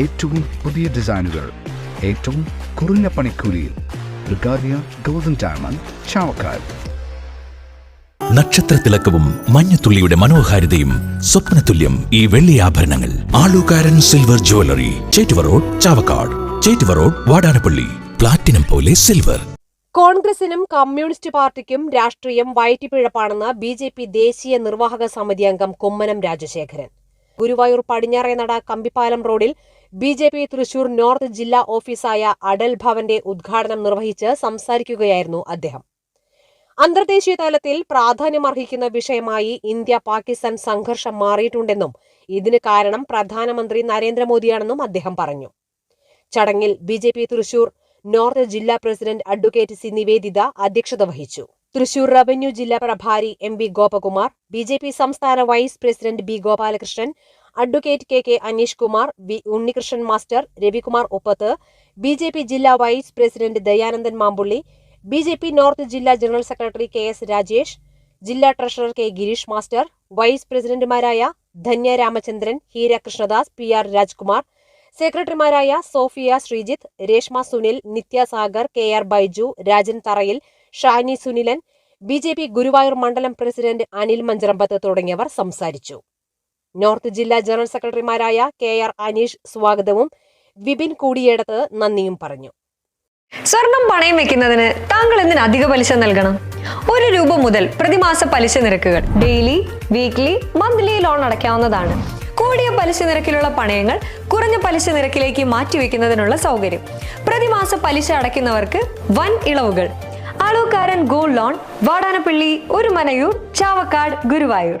ഏറ്റവും പുതിയ ഡിസൈനുകൾ ഏറ്റവും കുറഞ്ഞ പണിക്കൂലിയിൽ ബ്രിഗാദിയ ഗോൾഡൻ ഡയമണ്ട് ചാവക്കാട് നക്ഷത്രത്തിലക്കവും മഞ്ഞത്തുള്ളിയുടെ മനോഹാരിതയും സ്വപ്നതുല്യം ഈ വെള്ളി ആഭരണങ്ങൾ. Alukkaran silver jewellery Chettuva road Chavakkad. Chettuva road Vadanappally. Platinum പോലെ സിൽവർ. കോൺഗ്രസിനും കമ്മ്യൂണിസ്റ്റ് പാർട്ടിക്കും രാഷ്ട്രീയം വയറ്റിപ്പിഴപ്പാണെന്ന് ബി ജെ പി ദേശീയ നിർവാഹക സമിതി അംഗം കുമ്മനം രാജശേഖരൻ. ഗുരുവായൂർ പടിഞ്ഞാറേ നട കമ്പിപ്പാലം റോഡിൽ B J P Thrissur north ജില്ലാ ഓഫീസായ അടൽ ഭവന്റെ ഉദ്ഘാടനം നിർവഹിച്ച് സംസാരിക്കുകയായിരുന്നു അദ്ദേഹം. അന്തർദേശീയ തലത്തിൽ പ്രാധാന്യമർഹിക്കുന്ന വിഷയമായി ഇന്ത്യ പാകിസ്ഥാൻ സംഘർഷം മാറിയിട്ടുണ്ടെന്നും ഇതിന് കാരണം പ്രധാനമന്ത്രി നരേന്ദ്രമോദിയാണെന്നും അദ്ദേഹം പറഞ്ഞു. ചടങ്ങിൽ B J P Thrissur north ജില്ലാ പ്രസിഡന്റ് അഡ്വക്കേറ്റ് സി നിവേദിത അധ്യക്ഷത വഹിച്ചു. തൃശൂർ റവന്യൂ ജില്ലാ പ്രഭാരി M V Gopakumar B J P സംസ്ഥാന vice president B Gopalakrishnan advocate K K Aneesh Kumar V Unnikrishnan master Ravikumar Oppath B J P ജില്ലാ vice president Dayanandan Mampully B J P north ജില്ലാ general secretary K S Rajesh ജില്ലാ treasurer K Gireesh master vice പ്രസിഡന്റുമാരായ Dhanya Ramachandran Heera Krishnadas P R Rajkumar സെക്രട്ടറിമാരായ Sofia Sreejith Reshma Sunil Nithya Sagar K R Baiju Rajan Tharayil Shani Sunilan B J P Guruvayur മണ്ഡലം president Anil Mancharambath തുടങ്ങിയവർ സംസാരിച്ചു. North ജില്ലാ general സെക്രട്ടറിമാരായ K R Aneesh സ്വാഗതവും. വിപിൻ കൂടിയേടത്ത് നന്ദിയും പറഞ്ഞു. സ്വർണം പണയം വെക്കുന്നതിന് താങ്കൾ എന്തിന് അധിക പലിശ നൽകണം? ഒരു രൂപ മുതൽ പ്രതിമാസ പലിശ നിരക്കുകൾ ഡെയിലി വീക്ക്ലി മന്ത്ലി ലോൺ അടയ്ക്കാവുന്നതാണ്. കൂടിയ പലിശ നിരക്കിലുള്ള പണയങ്ങൾ കുറഞ്ഞ പലിശ നിരക്കിലേക്ക് മാറ്റിവെക്കുന്നതിനുള്ള സൗകര്യം. പ്രതിമാസ പലിശ അടയ്ക്കുന്നവർക്ക് വൻ ഇളവുകൾ. Alukkaran gold loan Vadanappally Orumanayur Chavakkad Guruvayur.